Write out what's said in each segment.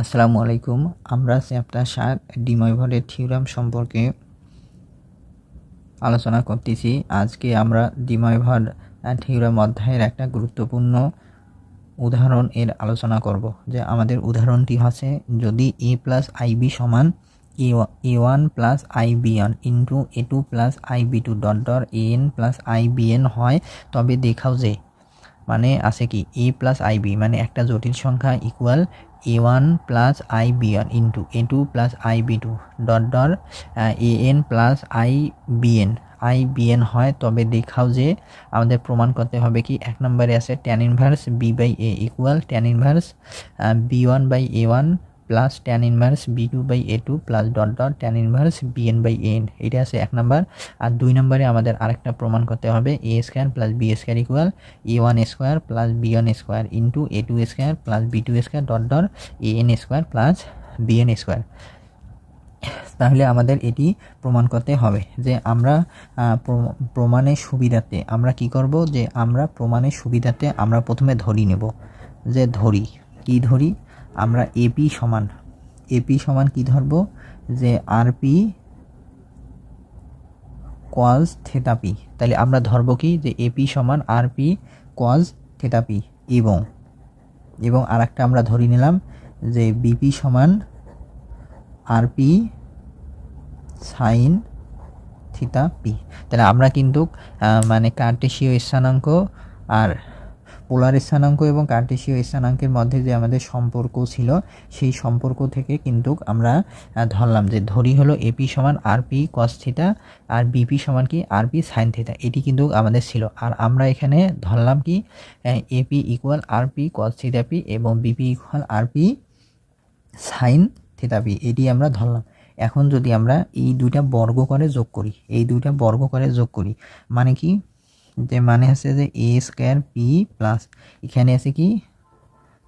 আসসালামু আলাইকুম আমরা চ্যাপ্টার সাত ডিময়ভরের থিওরাম সম্পর্কে আলোচনা করতেছি। আজকে আমরা ডিময়ভর থিওরাম অধ্যায়ের একটা গুরুত্বপূর্ণ উদাহরণ এর আলোচনা করব, যে আমাদের উদাহরণটি হচ্ছে যদি এ প্লাস আইবি সমান A one plus I B one into A two plus I B two dot dot A N plus I B N হয়, তবে দেখাও যে মানে আছে কি? এ প্লাস আই বি মানে একটা জটিল সংখ্যা equal A one plus I B one into A two plus I B two dot dot A N plus I B N I B N হয়, তবে দেখাও যে আমাদের প্রমাণ করতে হবে কি, এক নম্বরে আছে tan inverse B by A equal tan inverse B one by A one plus tan inverse B two by A two plus dot dot tan inverse B N by N এটা আছে এক নাম্বার। আর দুই নম্বরে আমাদের আরেকটা প্রমাণ করতে হবে A square plus B square equal A one square plus B one square into A two square plus B two square dot dot A N square plus B N square তাহলে আমাদের এটি প্রমাণ করতে হবে যে আমরা প্রমাণের সুবিধাতে আমরা কি করব? যে আমরা প্রমাণের সুবিধাতে আমরা প্রথমে ধরি নেব। যে ধরি, কি ধরি? আমরা এপি সমান এপি সমান কি ধরব? যে আরপি কজ থেতাপি তাহলে আমরা ধরব কি? যে এপি সমান আরপি কজ থেতাপি এবং এবং আর একটা আমরা ধরে নিলাম যে বিপি সমান আরপি সাইন থিতা পি তাহলে আমরা কিন্তু মানে কার্টেশীয় স্থানাঙ্ক আর পোলার স্থানাঙ্ক এবং কার্টেশীয় স্থানাঙ্কের মধ্যে যে আমাদের সম্পর্ক ছিল, সেই সম্পর্ক থেকে কিন্তু আমরা ধরলাম যে ধরি হলো এপি সমান আরপি কস থিটা আর বিপি সমান কি আরপি সাইন থিটা এটি কিন্তু আমাদের ছিল। আর আমরা এখানে ধরলাম কি a p equal r p cos theta p এবং b p equal r p sine theta p. এটি আমরা ধরলাম। এখন যদি আমরা এই দুইটা বর্গ করে যোগ করি, এই দুইটা বর্গ করে যোগ করি মানে কি? যে মানে হচ্ছে যে এ স্কোয়ার পি প্লাস এখানে আছে কি?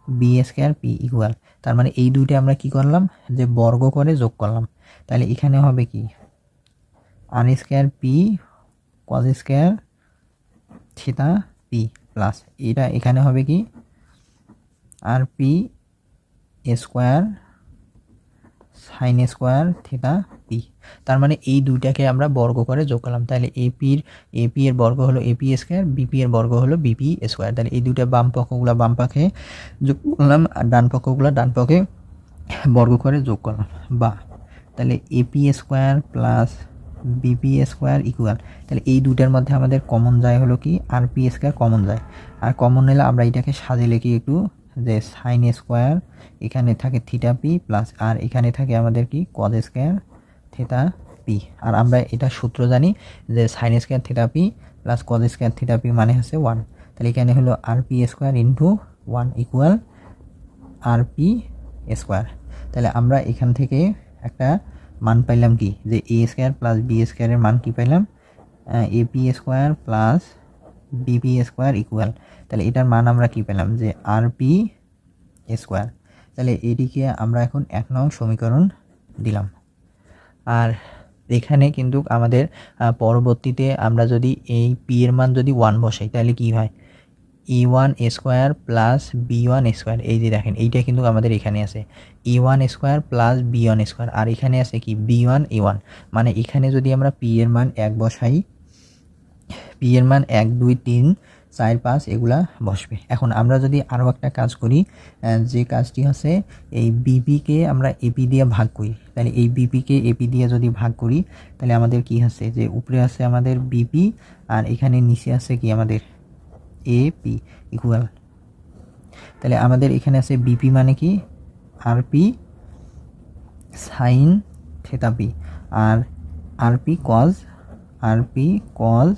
বি স্কোয়ার পি ইকুয়াল তার মানে এই দুইটা আমরা কি করলাম? যে বর্গ করে যোগ করলাম। তাহলে এখানে হবে কি? R square p cos square theta p plus এটা এখানে হবে কি? R p square sine square theta p তার মানে এই দুইটাকে আমরা বর্গ করে যোগ করলাম। তাহলে এপির এপি এর বর্গ হলো এপি স্কোয়ার বিপি এর বর্গ হলো বিপি স্কোয়ার তাহলে এই দুইটা বাম পক্ষগুলো বাম পাখে যোগ করলাম আর ডান পক্ষগুলো ডান পক্ষে বর্গ করে যোগ করলাম। বা, তাহলে a p square plus b p square equal তাহলে এই দুটার মধ্যে আমাদের কমন যায় হলো কি? আর পি স্কোয়ার কমন যায়। আর কমন নিলে আমরা এটাকে সাজিয়ে কি একটু যে সাইন স্কোয়ার এখানে থাকে থিটা পি প্লাস আর এখানে থাকে আমাদের কি? কজ স্কোয়ার থিটা পি আর আমরা এটা সূত্র জানি যে sine square theta p plus cos square theta p মানে হচ্ছে ওয়ান তাহলে এখানে হলো r p square into one equal r p square তাহলে আমরা এখান থেকে একটা মান পাইলাম কি? যে এ স্কোয়ার প্লাস বি স্কোয়ারের মান কি পাইলাম? A p square plus b p square equal তাহলে এটার মান আমরা কি পেলাম? যে আর পি স্কোয়ার তাহলে এটিকে আমরা এখন এক নং সমীকরণ দিলাম। আর এখানে কিন্তু আমাদের পরবর্তীতে আমরা যদি এই পি এর মান যদি ওয়ান বসাই, তাহলে কি হয়? E one square plus b one square এই যে দেখেন, এইটা কিন্তু আমাদের এখানে আছে। E one square plus b one square আর এখানে আছে কি? বি ওয়ান এ ওয়ান মানে এখানে যদি আমরা পি এর মান এক বসাই পি এর মান এক, দুই, তিন চার পাঁচ এগুলা বসবে। এখন আমরা যদি আরও একটা কাজ করি যে কাজটি হচ্ছে এই বিপিকে আমরা এপি দিয়ে ভাগ করি। তাহলে এই বিপিকে এপি দিয়ে যদি ভাগ করি, তাহলে আমাদের কি হচ্ছে যে উপরে আছে আমাদের বিপি আর এখানে নিচে আছে কি আমাদের এপি ইকুয়াল তাহলে আমাদের এখানে আছে বিপি মানে কি? R p sine theta p আর r p cos r p cos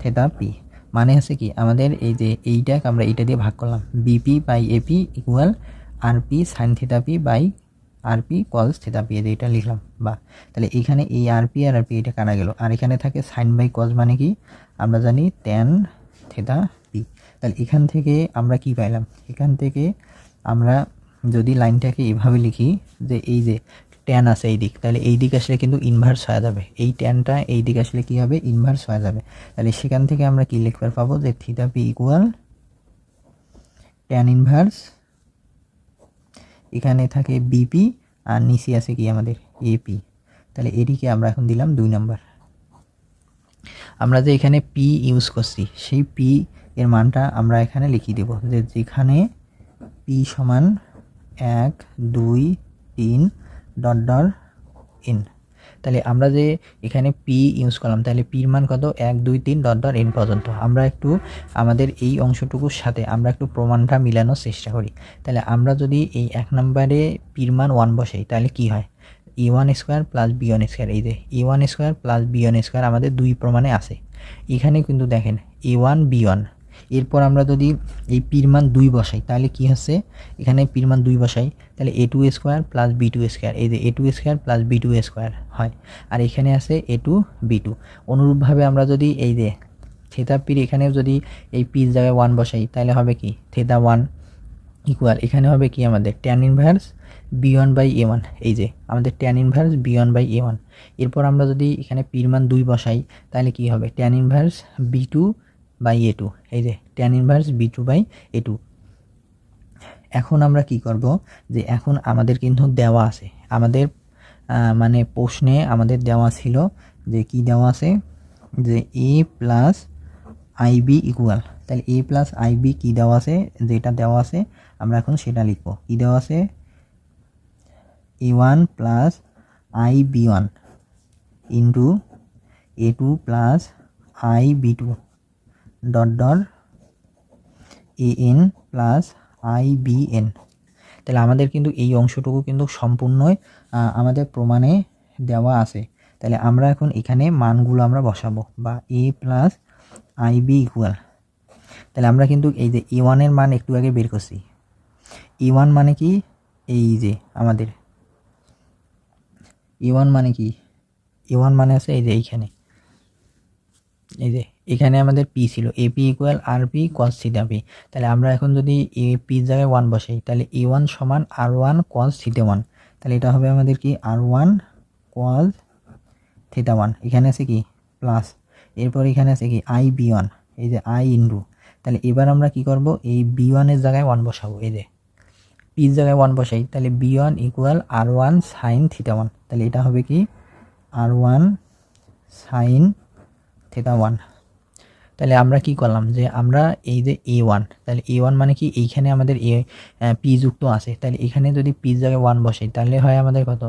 theta p মানে হচ্ছে কি, আমাদের এই যে এইটাকে আমরা এইটা দিয়ে ভাগ করলাম। B p by a p equal r p sine theta p by r p cos theta p এইটা লিখলাম বা তাহলে এখানে এই আরপি আর আরপি এটা কাটা গেল? আর এখানে থাকে সাইন বাই কজ মানে কি? আমরা জানি টেন থিটা পি তাহলে এখান থেকে আমরা কি পাইলাম? এখান থেকে আমরা যদি লাইনটাকে এভাবে লিখি যে এই যে ট্যান আছে এই দিক। তাহলে এই দিক আসলে কিন্তু ইনভার্স হয়ে যাবে। এই ট্যানটা এই দিক আসলে কী হবে? ইনভার্স হয়ে যাবে। তাহলে সেখান থেকে আমরা কি লিখতে পাবো? যে theta p equal tan inverse এখানে থাকে বিপি আর নিচে আছে কি আমাদের? এপি তাহলে এটিকে আমরা এখন দিলাম দুই নম্বর। আমরা যে এখানে পি ইউজ করছি, সেই পি এর মানটা আমরা এখানে লিখিয়ে দেব। যে যেখানে পি সমান এক, দুই, তিন ডট ডট এন তাহলে আমরা যে এখানে পি ইউজ করলাম, তাহলে পির মান কত? এক, দুই, তিন ডট ডট এন পর্যন্ত। আমরা একটু আমাদের এই অংশটুকুর সাথে আমরা একটু প্রমাণটা মিলানোর চেষ্টা করি। তাহলে আমরা যদি এই এক নম্বরে পির মান ওয়ান বসাই, তাহলে কি হয়? E one square plus b one square এই যে e one square plus b one square আমাদের দুই প্রমাণে আছে। এখানে কিন্তু দেখেন এ ওয়ান বি ওয়ান এরপর আমরা যদি এই পির মান দুই বসাই, তাহলে কি হচ্ছে? এখানে পির মান দুই বসাই, তাহলে a two square plus b two square এই যে a two square plus b two square হয়। আর এখানে আছে এ টু বি টু অনুরূপভাবে আমরা যদি এই যে থেতা পির এখানেও যদি এই পির জায়গায় ওয়ান বসাই, তাহলে হবে কি? থেতা ওয়ান ইকুয়াল এখানে হবে কি আমাদের? Tan inverse b one by a one এই যে আমাদের tan inverse b one by a one এরপর আমরা যদি এখানে পির মান দুই বসাই, তাহলে কি হবে? Tan inverse b two by a two এই যে tan inverse b two by a two এখন আমরা কি করব? যে এখন আমাদের কিন্তু দেওয়া আছে। আমাদের মানে প্রশ্নে আমাদের দেওয়া ছিল যে কি দেওয়া আছে? যে এ প্লাস আইবি ইকুয়াল তাহলে এ প্লাস আইবি কী দেওয়া আছে? যেটা দেওয়া আছে, আমরা এখন সেটা লিখব। কী দেওয়া আছে? A one plus i b one into a two plus i b two dot dot n plus i b n তাহলে আমাদের কিন্তু এই অংশটুকু কিন্তু সম্পূর্ণই আমাদের প্রমাণে দেওয়া আছে। তাহলে আমরা এখন এখানে মানগুলো আমরা বসাবো বা a plus i b equal তাহলে আমরা কিন্তু এই যে ই ওয়ানের মান একটু আগে বের করছি। ই ওয়ান মানে কি? এই যে আমাদের। ই ওয়ান মানে কি? ই ওয়ান মানে আছে এই যে এইখানে। এই যে এখানে আমাদের পি ছিল a p equal r p cos theta p তাহলে আমরা এখন যদি এ পির জায়গায় ওয়ান বসাই, তাহলে এ ওয়ান সমান r one cos theta one তাহলে এটা হবে আমাদের কি? R one cos theta one এখানে আছে কি? প্লাস এরপর এখানে আছে কি? আই বি ওয়ান এই যে আই ইন্টু তাহলে এবার আমরা কি করব? এই বি ওয়ানের জায়গায় ওয়ান বসাবো, এই যে পির জায়গায় ওয়ান বসাই, তাহলে b one equal r one sine theta one তাহলে এটা হবে কি? R one sine theta one তাহলে আমরা কি করলাম যে আমরা এই যে এ ওয়ান তাহলে এ ওয়ান মানে কি? এইখানে আমাদের এ পি যুক্ত আছে। তাহলে এখানে যদি পি জায়গায় ওয়ান বসাই, তাহলে হয় আমাদের কত?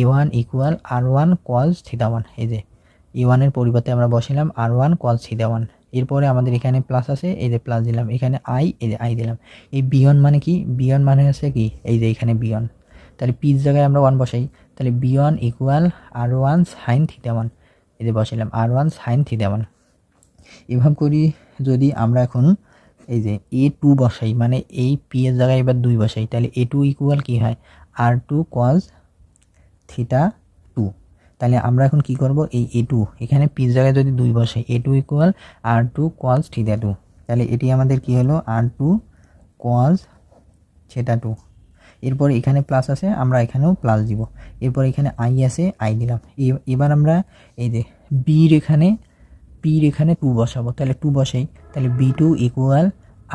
A one equal r one cos theta one এই যে এ ওয়ানের পরিবর্তে আমরা বসাইলাম r one cos theta one এরপরে আমাদের এখানে প্লাস আছে, এই যে প্লাস দিলাম। এখানে আই এই যে আই দিলাম। এই বিয়ন মানে কি? বিয়ন মানে হচ্ছে কি? এই যে এখানে বিয়ন তাহলে পিস জায়গায় আমরা ওয়ান বসাই, তাহলে b one equal r one sine theta one এই যে বসাইলাম r one sine theta one এভাবে করি যদি আমরা এখন এই যে এ টু বসাই মানে এই পি এর জায়গায় এবার দুই বসাই, তাহলে এ টু ইকুয়াল কী হয়? R two cos theta two তাহলে আমরা এখন কি করব? এই এ টু এখানে পিস জায়গায় যদি দুই বসাই a two equal r two cos theta two তাহলে এটি আমাদের কি হলো? R two cos theta two এরপর এখানে প্লাস আছে, আমরা এখানেও প্লাস দিব। এরপর এখানে আই আছে আই দিলাম। এবার আমরা এই যে বির এখানে পির এখানে টু বসাবো। তাহলে টু বসাই। তাহলে b two equal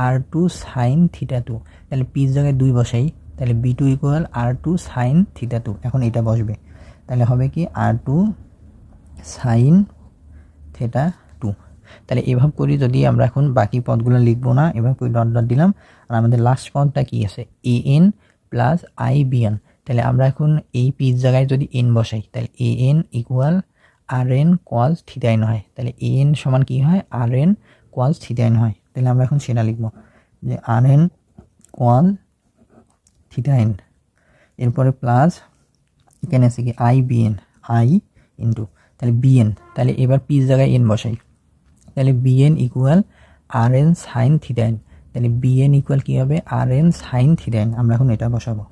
r two sine theta two তাহলে পির জায়গায় দুই বসাই। তাহলে b two equal r two sine theta two এখন এটা বসবে। তাহলে হবে কি r two sine theta two তাহলে এভাবে করি যদি আমরা এখন বাকি পদগুলো লিখব না, এভাবে করে ডট ডট দিলাম। আর আমাদের লাস্ট পদটা কি আছে? A n plus i b n তাহলে আমরা এখন এই পিস জায়গায় যদি এন বসাই, তাহলে a n equal r n cos theta n হয়। তাহলে এন সমান কী হয়? আর এন কোয়াজ থিতাইন হয়। তাহলে আমরা এখন সেটা লিখব যে আর এন কোয়াল থিতাইন। এরপরে প্লাস এখানে আছে কি? I b n, i into, তাহলে বিএন তাহলে এবার পিস জায়গায় এন বসাই। তাহলে b n equal r n sine theta n তাহলে বিএন ইকুয়াল কী হবে? আর এন সাইন থিটাইন আমরা এখন এটা বসাবো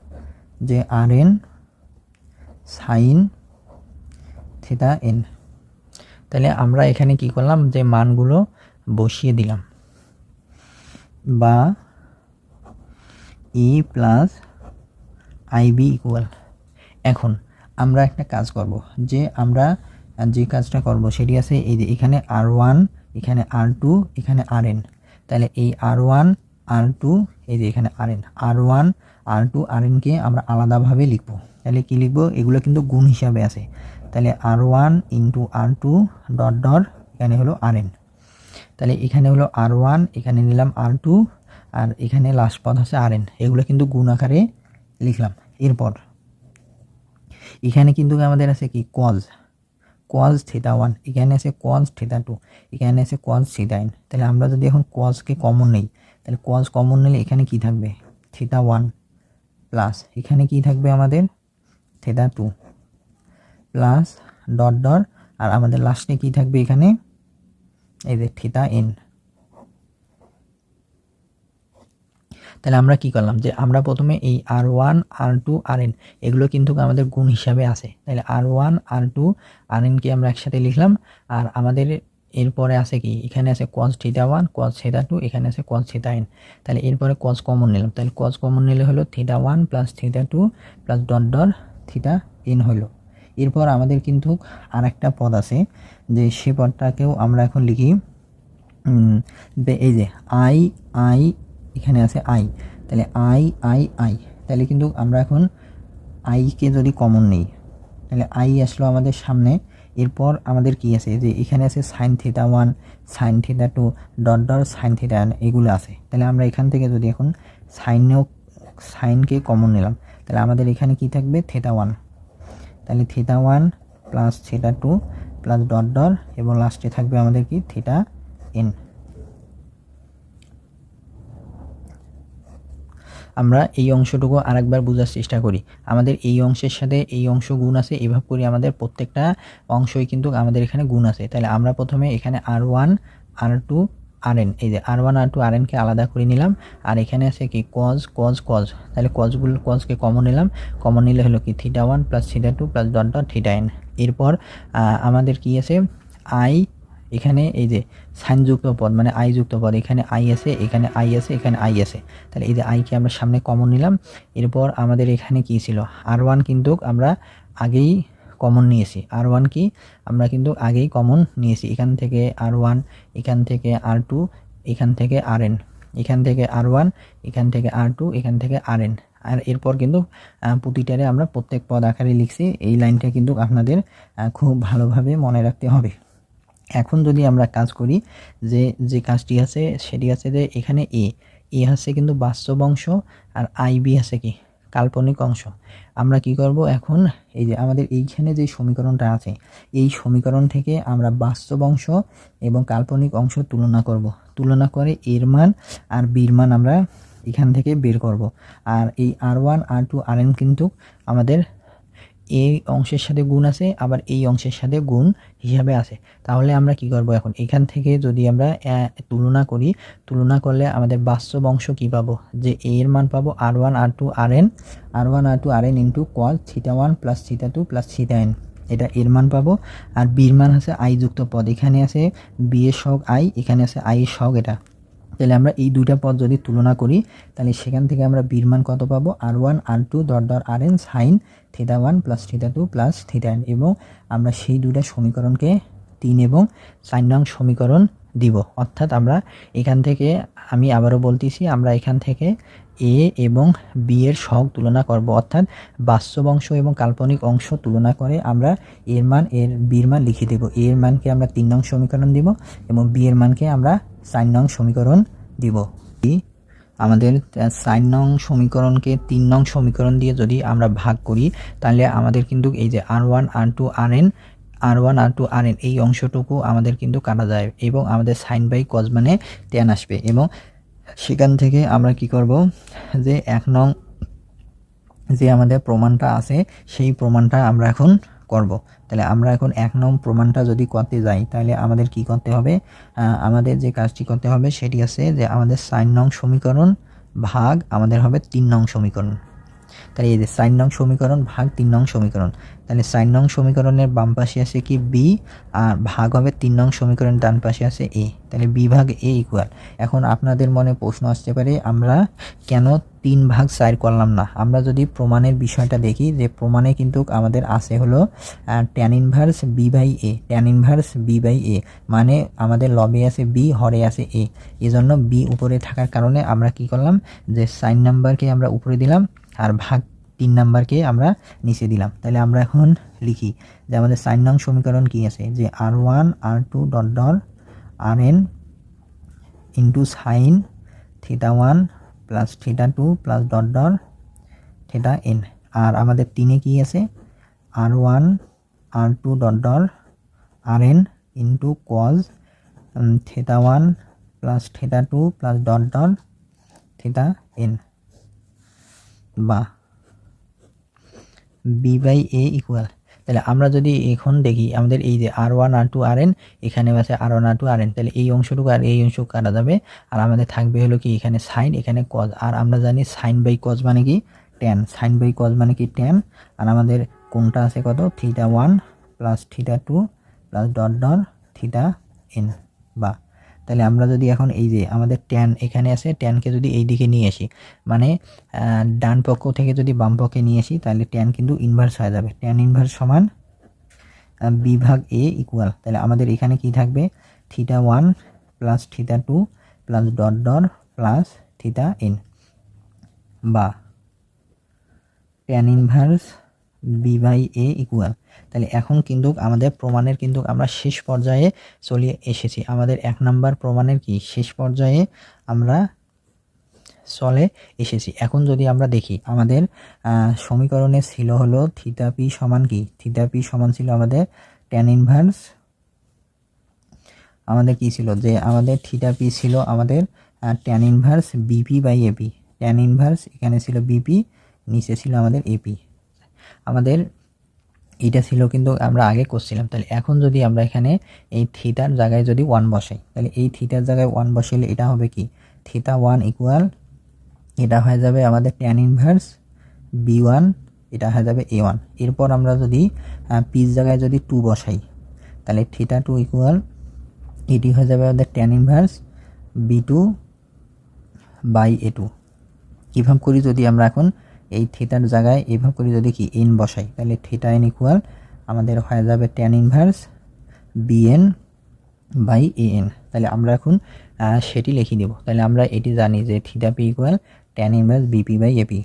যে r n sine theta n তাহলে আমরা এখানে কি করলাম? যে মানগুলো বসিয়ে দিলাম। বা ই প্লাস আইবি ইকুয়াল এখন আমরা একটা কাজ করব, যে আমরা যে কাজটা করব সেটি আছে এই যে এখানে আর ওয়ান এখানে আর টু এখানে আর এন তাহলে এই আর ওয়ান আর টু এই যে এখানে r n r one r two r NK আমরা আলাদাভাবে লিখব। তাহলে কী লিখব? এগুলো কিন্তু গুণ হিসাবে আছে। তাহলে r one into r two dot dot এখানে হলো আর এন তাহলে এখানে হলো আর ওয়ান এখানে নিলাম আর টু আর এখানে লাস্ট পদ হচ্ছে আর এন এগুলো কিন্তু গুণ আকারে লিখলাম। এরপর, এখানে কিন্তু আমাদের আছে কি? কজ কজ থিতা ওয়ান এখানে আছে কজ থিতা টু এখানে আছে কজ থিতা এন তাহলে আমরা যদি এখন কজকে কমন নেই, তাহলে কজ কমন নিলে এখানে কি থাকবে? থিতা ওয়ান প্লাস এখানে কি থাকবে আমাদের? Theta two plus dot dot আর আমাদের লাস্টে কি থাকবে এখানে? এই যে থিতা এন তাহলে আমরা কি করলাম? যে আমরা প্রথমে এই r one r two r n এগুলো কিন্তু আমাদের গুণ হিসাবে আছে। তাহলে r one r two r NK আমরা একসাথে লিখলাম। আর আমাদের এরপরে আছে কি? এখানে আছে cos theta one cos theta two এখানে আছে কজ থিতা এন তাহলে এরপরে কজ কমন নিলাম। তাহলে কজ কমন নিলে হলো theta one plus theta two plus dot dot theta n হলো। এরপর আমাদের কিন্তু আর একটা পদ আছে, যে সে পদটাকেও আমরা এখন লিখি এই যে আই আই, এখানে আছে আই, তাহলে আই আই আই, তাহলে কিন্তু আমরা এখন আইকে যদি কমন নেই, তাহলে আই আসলো আমাদের সামনে, এরপর আমাদের কি আছে, যে এখানে আছে sine theta one sine theta two dot dot sine theta এগুলো আছে, তাহলে আমরা এখান থেকে যদি এখন সাইনেও সাইনকে কমন নিলাম, তাহলে আমাদের এখানে কি থাকবে থিটা ওয়ান তাহলে theta one plus theta two plus dot dot এবং লাস্টে থাকবে আমাদের কি? থিটা এন আমরা এই অংশটুকু আরেকবার বোঝার চেষ্টা করি। আমাদের এই অংশের সাথে এই অংশ গুণ আছে, এভাবে করে আমাদের প্রত্যেকটা অংশই কিন্তু আমাদের এখানে গুণ আছে। তাহলে আমরা প্রথমে এখানে r one r two r n এই যে r one r two r NK আলাদা করে নিলাম। আর এখানে আছে কি কজ কজ কজ তাহলে কজগুলো কজকে কমন নিলাম। কমন নিলে হলো কি theta one plus theta two plus dot dot theta n এরপর আমাদের কি আছে? আই এখানে এই যে সাইনযুক্ত পদ মানে আই যুক্ত পদ, এখানে আই আছে, এখানে আই আছে, এখানে আই আছে। তাহলে এই যে আইকে আমরা সামনে কমন নিলাম। এরপর আমাদের এখানে কি ছিল? আর ওয়ান কিন্তু আমরা আগেই কমন নিয়েছি। আর ওয়ান কি? আমরা কিন্তু আগেই কমন নিয়েছি। এখান থেকে আর ওয়ান এখান থেকে আর টু এখান থেকে আর এন এখান থেকে আর ওয়ান এখান থেকে আর টু এখান থেকে আর এন আর এরপর কিন্তু প্রতিটারে আমরা প্রত্যেক পদ আকারে লিখছি। এই লাইনটা কিন্তু আপনাদের খুব ভালোভাবে মনে রাখতে হবে। এখন যদি আমরা কাজ করি, যে যে কাজটি আছে, সেটি আছে যে, এখানে এ এ আছে কিন্তু বাস্তব অংশ, আর আই বি আছে কি? কাল্পনিক অংশ। আমরা কি করব এখন? এই যে আমাদের এইখানে যে সমীকরণটা আছে, এই সমীকরণ থেকে আমরা বাস্তব অংশ এবং কাল্পনিক অংশ তুলনা করব। তুলনা করে এর মান আর বীর মান আমরা এখান থেকে বের করব। আর এই r one r two r n কিন্তু আমাদের এই অংশের সাথে গুণ আছে, আবার এই অংশের সাথে গুণ হিসাবে আছে। তাহলে আমরা কি করব এখন? এখান থেকে যদি আমরা তুলনা করি, তুলনা করলে আমাদের বাস্তব অংশ কি পাবো? যে a এর মান পাবো r one r two r n r one r two r n into cos theta one plus theta two plus theta n এটা এর মান পাবো। আর বির মান আছে আই যুক্ত পদ। এখানে আছে বি এর সহগ আই এখানে আছে আই এর সহগ এটা। তাহলে আমরা এই দুইটা পদ যদি তুলনা করি, তাহলে সেখান থেকে আমরা বির মান কত পাবো? R one r two dot dot r n sine theta one plus theta two plus theta n এবং আমরা সেই দুইটা সমীকরণকে তিন এবং চার নং সমীকরণ দিব। অর্থাৎ আমরা এখান থেকে, আমি আবারও বলতেছি, আমরা এখান থেকে এ এবং বি এর সহগ তুলনা করব। অর্থাৎ বাস্তব অংশ এবং কাল্পনিক অংশ তুলনা করে আমরা এর মান, এর বির মান লিখে দেব। এর মানকে আমরা তিন নং সমীকরণ দিব এবং বি এর মানকে আমরা চার নং সমীকরণ দিব। আমাদের সাইন নং সমীকরণকে তিন নং সমীকরণ দিয়ে যদি আমরা ভাগ করি, তাহলে আমাদের কিন্তু এই যে r one, r two, r n, r one, r two, r n, এই অংশটুকু আমাদের কিন্তু কাটা যায় এবং আমাদের সাইন বাই কজ মানে টেন আসবে এবং সেখান থেকে আমরা কি করব যে এক নং যে আমাদের প্রমাণটা আছে, সেই প্রমাণটা আমরা এখন করব। তাহলে আমরা এখন এক নং প্রমাণটা যদি করতে যাই, তাহলে আমাদের কি করতে হবে? আমাদের যে কাজটি করতে হবে সেটি আছে যে আমাদের সাইন নং সমীকরণ ভাগ আমাদের হবে তিন নং সমীকরণ। তাহলে এই যে সাইন নং সমীকরণ ভাগ তিন নং সমীকরণ, তাহলে সাইন নং সমীকরণের বাম পাশে আছে কি বি, আর ভাগ হবে তিন নং সমীকরণ ডান পাশে আছে এ। তাহলে বি ভাগ এ ইকুয়াল এখন আপনাদের মনে প্রশ্ন আসতে পারে, আমরা কেন তিন ভাগ চার করলাম না। আমরা যদি প্রমাণের বিষয়টা দেখি, যে প্রমাণে কিন্তু আমাদের আছে হলো tan inverse b by a tan inverse b by a মানে আমাদের লবে আছে বি হরে আছে এ এজন্য বি উপরে থাকার কারণে আমরা কি করলাম, যে সাইন নাম্বারকে আমরা উপরে দিলাম, আর ভাগ তিন নাম্বারকে আমরা নিচে দিলাম। তাহলে আমরা এখন লিখি যে আমাদের সাইন নং সমীকরণ কি আছে, যে r one r two dot dot r n into sine theta one plus theta two plus dot dot theta n. আর আমাদের তিনে কি আছে? R one, r two dot dot, r n into cos theta one plus theta two plus dot dot theta n. বা B by A equal. তাহলে আমরা যদি এখন দেখি আমাদের এই যে r one r two r n এখানে আছে r one r two r n তাহলে এই অংশটুকু আর এই অংশ কাটা যাবে। আর আমাদের থাকবে হলো কি এখানে সাইন এখানে কজ আর আমরা জানি সাইন বাই কজ মানে কি টেন সাইন বাই কজ মানে কি টেন আর আমাদের কোনটা আছে কত? Theta one plus theta two plus dot dot theta n বা তাহলে আমরা যদি এখন এই যে আমাদের ট্যান এখানে আছে ট্যানকে যদি এই দিকে নিয়ে আসি মানে ডান পক্ষ থেকে যদি বাম পক্ষে নিয়ে আসি, তাহলে ট্যান কিন্তু ইনভার্স হয়ে যাবে। ট্যান ইনভার্স সমান বিভাগ এ ইকুয়াল তাহলে আমাদের এখানে কি থাকবে? Theta one plus theta two plus dot dot plus theta n বা tan inverse b by a equal তাহলে এখন কিন্তু আমাদের প্রমাণের কিন্তু আমরা শেষ পর্যায়ে চলে এসেছি। আমাদের এক নাম্বার প্রমাণের কি? শেষ পর্যায়ে আমরা চলে এসেছি। এখন যদি আমরা দেখি, আমাদের সমীকরণে ছিল হলো থিতাপি সমান কি? থিতাপি সমান ছিল আমাদের ট্যান ইনভার্স আমাদের কি ছিল? যে আমাদের থিতাপি ছিল আমাদের tan inverse b p by a p tan inverse এখানে ছিল বিপি নিচে ছিল আমাদের এপি আমাদের এটা ছিল কিন্তু আমরা আগে করছিলাম। তাহলে এখন যদি আমরা এখানে এই থিতার জায়গায় যদি ওয়ান বসাই, তাহলে এই থিতার জায়গায় ওয়ান বসাইলে এটা হবে কি? থিতা ওয়ান ইকুয়াল এটা হয়ে যাবে আমাদের ট্যান ইনভার্স বি ওয়ান এটা হয়ে যাবে এ ওয়ান এরপর আমরা যদি পিস জায়গায় যদি টু বসাই, তাহলে থিতা টু ইকুয়াল এটি হয়ে যাবে আমাদের tan inverse b two by a two কীভাবে করি যদি আমরা এখন এই থিটার জায়গায় এভাবে করে যদি কি এন বসাই, তাহলে থিটা এন ইকুয়াল আমাদের হয়ে যাবে tan inverse b n by n তাহলে আমরা এখন সেটি লিখে দেব তাহলে আমরা এটি জানি যে theta p equal tan inverse b p by a p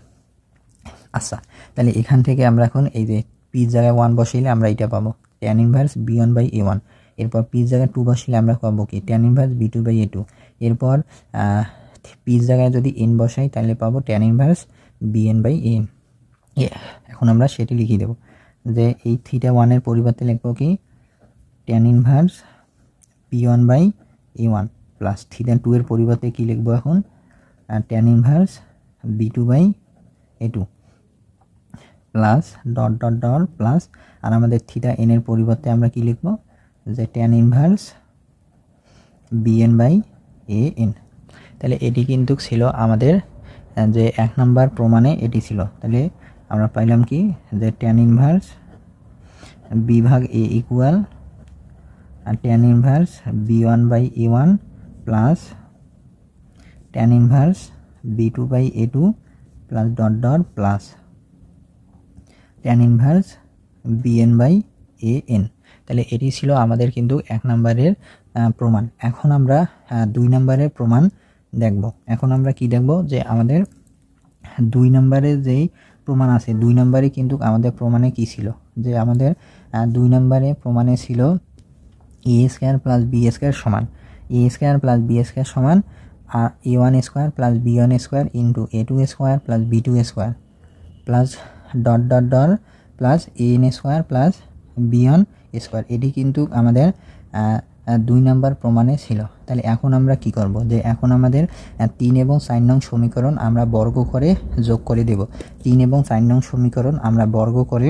আচ্ছা তাহলে এখান থেকে আমরা এখন এই যে পির জায়গায় ওয়ান বসাইলে আমরা এটা পাবো tan inverse b one by a one এরপর পির জায়গায় টু বসাইলে আমরা পাবো কি tan inverse b two by a two এরপর পির জায়গায় যদি এন বসাই, তাহলে পাবো tan inverse b n by n এখন আমরা সেটি লিখে দেব যে এই থিটা ওয়ানের পরিবর্তে লিখব কি? Tan inverse p one by a one plus theta two এর পরিবর্তে কী লিখব এখন? Tan inverse b two by a two plus dot dot dot plus আর আমাদের থিটা এন এর পরিবর্তে আমরা কি লিখব? যে tan inverse b n by a n তাহলে এটি কিন্তু ছিল আমাদের যে এক নাম্বার প্রমাণে এটি ছিল। তাহলে আমরা পাইলাম কি? যে ট্যান ইনভার্স বিভাগ a equal tan inverse b one by a one plus tan inverse b two by a two plus dot dot plus tan inverse b n by a n তাহলে এটি ছিল আমাদের কিন্তু এক নম্বরের প্রমাণ। এখন আমরা দুই নম্বরের প্রমাণ দেখব। এখন আমরা কি দেখব? যে আমাদের দুই নম্বরে যেই প্রমাণ আছে, দুই নম্বরে কিন্তু আমাদের প্রমাণে কি ছিল? যে আমাদের দুই নম্বরে প্রমাণে ছিল A square plus B square সমান। A square plus B square সমান, আর A one square plus B one square into A two square plus B two square plus dot dot dot plus A N square plus B one square এটি কিন্তু আমাদের দুই number প্রমাণে ছিল। তাহলে এখন আমরা কি করব? যে এখন আমাদের তিন এবং চার নং সমীকরণ আমরা বর্গ করে যোগ করে দেব। তিন এবং চার নং সমীকরণ আমরা বর্গ করে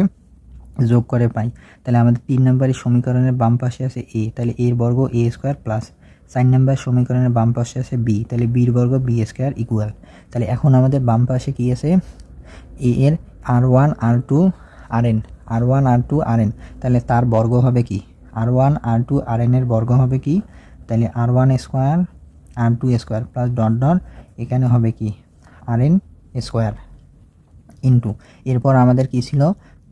যোগ করে পাই। তাহলে আমাদের তিন নম্বরের সমীকরণের বাম পাশে আছে এ। তাহলে এর বর্গ এ স্কোয়ার প্লাস চার নম্বর সমীকরণের বাম পাশে আছে বি। তাহলে বির বর্গ বি স্কোয়ার ইকুয়াল তাহলে এখন আমাদের বাম পাশে কী আছে? এ এর R one, R two, R N. R one, R two, R N. তাহলে তার বর্গ হবে কি? আর ওয়ান, আর টু, আর এনের বর্গ হবে কি? তাহলে R one square, R two square plus dot dot এখানে হবে কি? আর এন স্কোয়ার ইন্টু এরপর আমাদের কী ছিল?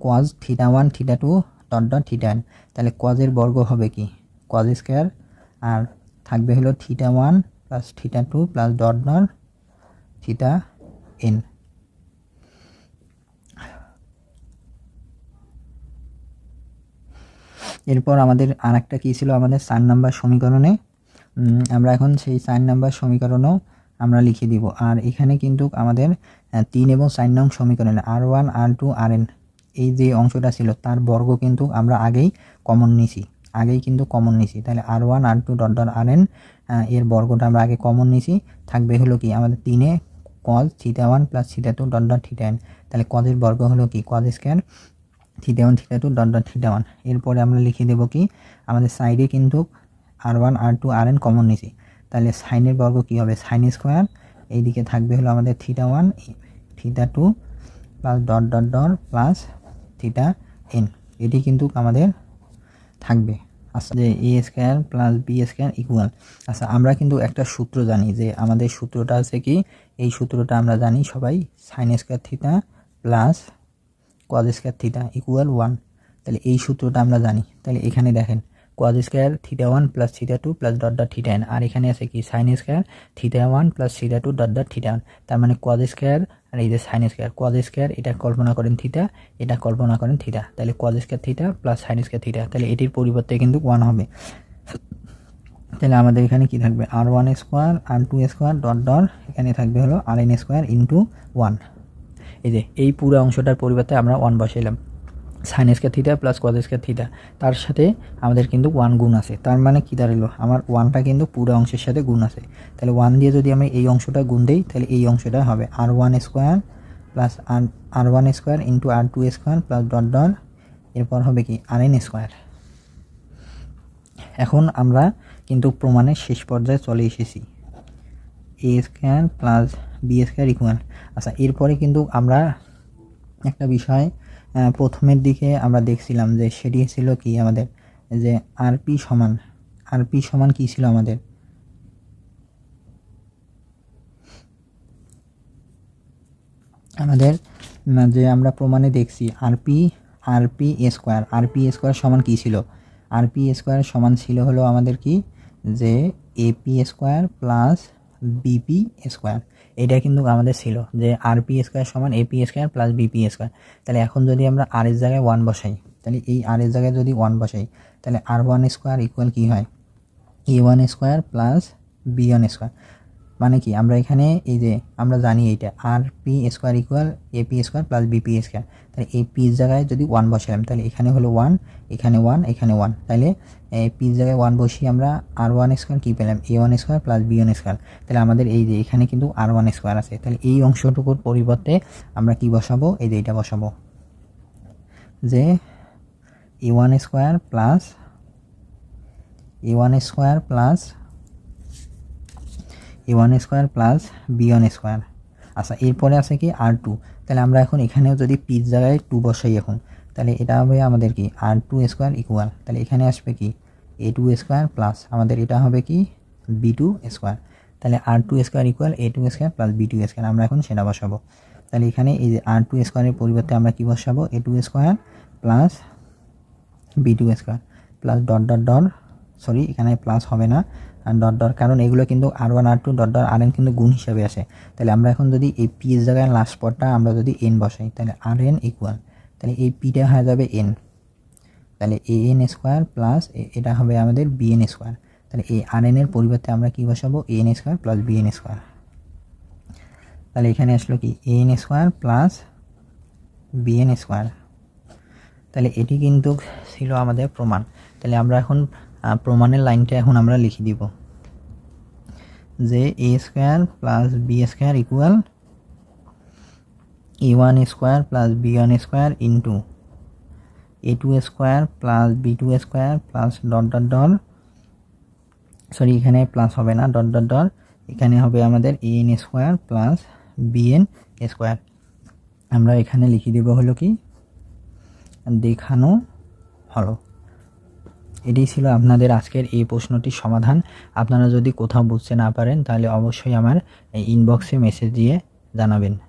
Cos theta one theta two dot dot theta N তাহলে কজের বর্গ হবে কি? কজ স্কোয়ার আর থাকবে হলো theta one plus theta two plus dot dot theta N এরপর আমাদের আর একটা কী ছিল? আমাদের সাইন নাম্বার সমীকরণে। আমরা এখন সেই সাইন নাম্বার সমীকরণও আমরা লিখে দিব। আর এখানে কিন্তু আমাদের তিন এবং সাইন নং সমীকরণে R one, R two, R N, এই যে অংশটা ছিল, তার বর্গ কিন্তু আমরা আগেই কমন নিছি। আগেই কিন্তু কমন নিছি। তাহলে R one, R two dot dot R N এর বর্গটা আমরা আগে কমন নিছি। থাকবে হলো কি, আমাদের তিনে cos theta one plus theta two dot dot theta N তাহলে কজের বর্গ হলো কি? Cos square theta one, theta two, dot dot, theta one. এরপরে আমরা লিখে দেবো কি, আমাদের সাইডে কিন্তু R one, R two, R N common নিছি তাহলে সাইনের বর্গ কী হবে? Sine square. এইদিকে থাকবে হলো আমাদের theta one, theta two, plus dot dot dot, plus theta N. এটি কিন্তু আমাদের থাকবে। আচ্ছা যে A square plus B square equal আচ্ছা আমরা কিন্তু একটা সূত্র জানি যে আমাদের সূত্রটা আছে কি? এই সূত্রটা আমরা জানি সবাই, sine square theta plus cos square theta equal one তাহলে এই সূত্রটা আমরা জানি। তাহলে এখানে দেখেন cos square theta one plus theta two plus dot dot theta N আর এখানে আছে কি? Sine square theta one plus theta two dot dot theta one তার মানে কজ স্কোয়ার আর এই যে সাইন স্কোয়ার কজ স্কোয়ার এটা কল্পনা করেন থিটা এটা কল্পনা করেন থিটা তাহলে cos square theta plus sine square theta তাহলে এটির পরিবর্তে কিন্তু ওয়ান হবে। তাহলে আমাদের এখানে কি থাকবে? R one square R two square dot dot এখানে থাকবে হলো R N square into one এই যে, এই পুরো অংশটার পরিবর্তে আমরা one বসাইলাম। Sine square theta plus cos square theta তার সাথে আমাদের কিন্তু ওয়ান গুণ আছে। তার মানে কী দাঁড়াল? আমার ওয়ানটা কিন্তু পুরো অংশের সাথে গুণ আছে। তাহলে ওয়ান দিয়ে যদি আমি এই অংশটা গুণ দিই, তাহলে এই অংশটা হবে আর ওয়ান স্কোয়ার প্লাস আর R one square into R two square plus dot dot এরপর হবে কি? আর এন স্কোয়ার এখন আমরা কিন্তু প্রমাণের শেষ পর্যায়ে চলে এসেছি। A square plus B square আচ্ছা এরপরে কিন্তু আমরা একটা বিষয় প্রথমের দিকে আমরা দেখছিলাম যে সেটি ছিল কি আমাদের, যে আরপি সমান আরপি সমান কি ছিল আমাদের? আমাদের যে আমরা প্রমাণে দেখছি RP RP square RP square সমান কি ছিল? আরপি স্কোয়ার সমান ছিল হলো আমাদের কি? যে AP square plus BP square এটা কিন্তু আমাদের ছিল যে আরপি স্কোয়ার সমান AP square plus BP square তাহলে এখন যদি আমরা আর এর জায়গায় ওয়ান বসাই, তাহলে এই আর এর জায়গায় যদি ওয়ান বসাই, তাহলে আর ওয়ান স্কোয়ার ইকুয়াল কী হয়? A one square plus B one square মানে কি, আমরা এখানে এই যে আমরা জানি এইটা, R P square equal A P square plus BP square তাহলে এই পির জায়গায় যদি ওয়ান বসালাম, তাহলে এখানে হলো ওয়ান এখানে ওয়ান এখানে ওয়ান তাহলে এই পির জায়গায় ওয়ান বসিয়ে আমরা আর ওয়ান স্কোয়ার কী পেলাম? A one square plus B one square তাহলে আমাদের এই যে এখানে কিন্তু আর ওয়ান স্কোয়ার আছে। তাহলে এই অংশটুকুর পরিবর্তে আমরা কি বসাবো? এই যে এটা বসাবো। যে A one square plus A one square plus A one square plus B one square আচ্ছা এরপরে আছে কি আর টু তাহলে আমরা এখন এখানেও যদি পির জায়গায় টু বসাই এখন, তাহলে এটা হবে আমাদের কি আর টু স্কোয়ার ইকুয়াল তাহলে এখানে আসবে কি এ টু স্কোয়ার প্লাস আমাদের এটা হবে কি বি টু স্কোয়ার তাহলে R two square equal A two square plus B two square আমরা এখন সেটা বসাবো। তাহলে এখানে এই যে আর টু স্কোয়ারের পরিবর্তে আমরা কি বসাবো? A two square plus B two square plus dot dot dot sorry এখানে প্লাস হবে না। ডট ডট কারণ এগুলো কিন্তু R one R two dot dot R N কিন্তু গুণ হিসাবে আসে। তাহলে আমরা এখন যদি এই পি এর জায়গায় লাস্ট পদটা আমরা যদি এন বসাই, তাহলে আর এন ইকুয়াল তাহলে এই পিটা হয়ে যাবে এন তাহলে এ এন স্কোয়ার প্লাস এটা হবে আমাদের বি এন স্কোয়ার তাহলে এই আর এন এর পরিবর্তে আমরা কি বসাবো? A N square plus B N square তাহলে এখানে আসলো কি? A N square plus B N square তাহলে এটি কিন্তু ছিল আমাদের প্রমাণ। তাহলে আমরা এখন প্রমাণের লাইনটা এখন আমরা লিখে দিব। যে A square plus B square equal A one square plus B one square into A two square plus B two square plus dot dot dot sorry এখানে প্লাস হবে না ডট ডট ডট এখানে হবে আমাদের A N square plus B N square আমরা এখানে লিখে দেবো হলো কি, দেখানো হলো। এটাই ছিল আপনাদের আজকের এই প্রশ্নটির সমাধান। আপনারা যদি কোথাও বুঝতে না পারেন, তাহলে অবশ্যই আমার ইনবক্সে মেসেজ দিয়ে জানাবেন।